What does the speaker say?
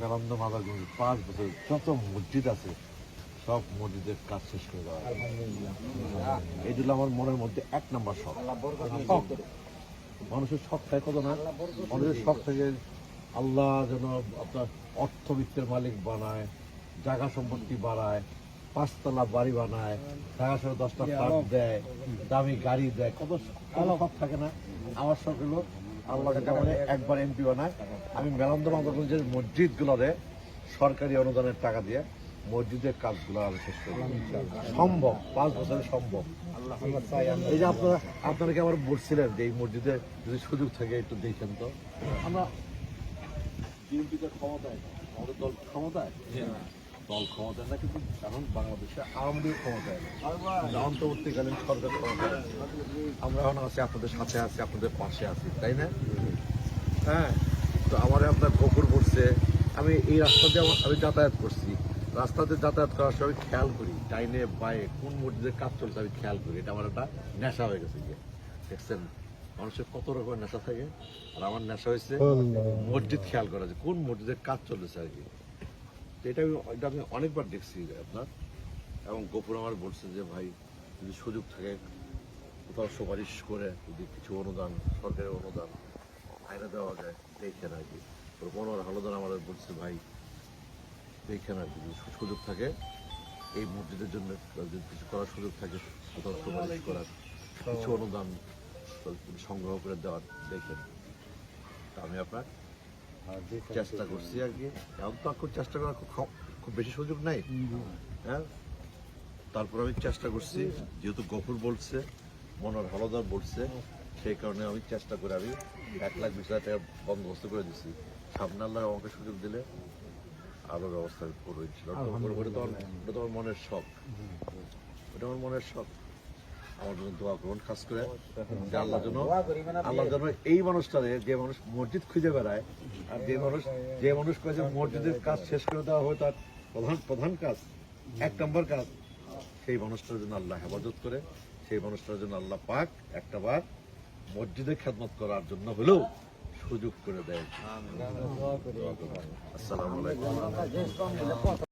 মেলান্দ মাদারগঞ্জ পাঁচ বছর যত মসজিদ আছে সব মসজিদের কাজ শেষ করে দেওয়া এই জন্য আমার মনের মধ্যে এক নম্বর শখ। মানুষের শখ থাকে কত না? মানুষের শখ থেকে আল্লাহ যেন আপনার অর্থবিত্তের মালিক বানায় জায়গা সম্পত্তি বাড়ায় পাঁচতলা বাড়ি বানায় জায়গা সহ দশটা ফ্ল্যাট দেয় দামি গাড়ি দেয় কত কত শখ থাকে না? আমার শখ হলো আল্লাহ যাতে আমাদের একবার এমপি বানায়। আমি মেলান্দ মাদারগঞ্জের মসজিদগুলোরে সরকারি অনুদানের টাকা দিয়ে মসজিদের কাজগুলো আমি শেষ করি সম্ভব, পাঁচ বছরে সম্ভব। এই যে আপনারা আপনারা কি আবার বলছিলেন যে এই মসজিদে যদি সুযোগ থাকে একটু দেখেন তো? আমরা ক্ষমতায়, আমাদের দল ক্ষমতায়? দল ক্ষমতায় না কিন্তু এখন বাংলাদেশে আওয়ামী লীগ ক্ষমতায় অন্তর্বর্তীকালীন সরকার ক্ষমতায় আমরা এখন আছি আপনাদের সাথে আছি আপনাদের পাশে আছি তাই না? হ্যাঁ তো আমার আপনার গোপুর পড়ছে। আমি এই রাস্তা দিয়ে আমি যাতায়াত করছি। রাস্তাতে যাতায়াত করার সময় খেয়াল করি ডাইনে বায়ে কোন মসজিদের কাজ চলছে আমি খেয়াল করি। এটা আমার একটা নেশা হয়ে গেছে গিয়ে। দেখছেন মানুষের কত রকমের নেশা থাকে। আর আমার নেশা হয়েছে মসজিদ খেয়াল করা যে কোন মসজিদের কাজ চলেছে আর কি। এটা আমি এটা আমি অনেকবার দেখছি আপনার। এবং গোপুর আমার বলছে যে ভাই যদি সুযোগ থাকে কোথাও সুপারিশ করে যদি কিছু অনুদান সরকারের অনুদান আইনে দেওয়া যায় দেখেন আর কি মনোহর হলদার আমাদের বলছে ভাই দেখেন আর কি যদি সুযোগ থাকে এই মসজিদের জন্য যদি কিছু করার সুযোগ থাকে কোথাও সুপারিশ করার কিছু অনুদান সংগ্রহ করে দেওয়ার দেখেন তা আমি আপনার চেষ্টা করছি আর কি। এখন তো খুব চেষ্টা করার খুব বেশি সুযোগ নাই। হ্যাঁ? তারপর আমি চেষ্টা করছি, যেহেতু গফুর বলছে, মনোর হলদার বলছে, সেই কারণে আমি চেষ্টা করে আমি এক লাখ বিশ হাজার টাকা বন্দোবস্ত করে দিচ্ছি সামনে আল্লাহ আমাকে সুযোগ দিলে আরও ব্যবস্থা করব ওটা তো আমার মনের শখ। ওটা আমার মনের শখ। আমার জন্য দোয়া করুন খাস করে যে আল্লাহ যেন আল্লাহ যেন এই মানুষটারে যে মানুষ মসজিদ খুঁজে বেড়ায় আর যে মানুষ যে মানুষ কয়ে যে মসজিদের কাজ শেষ করে দেওয়া হয় তার প্রধান প্রধান কাজ এক নম্বর কাজ সেই মানুষটার জন্য আল্লাহ হেফাজত করে সেই মানুষটার জন্য আল্লাহ পাক একটা বার মসজিদে খেদমত করার জন্য হলেও সুযোগ করে দেয়। আসসালামু আলাইকুম।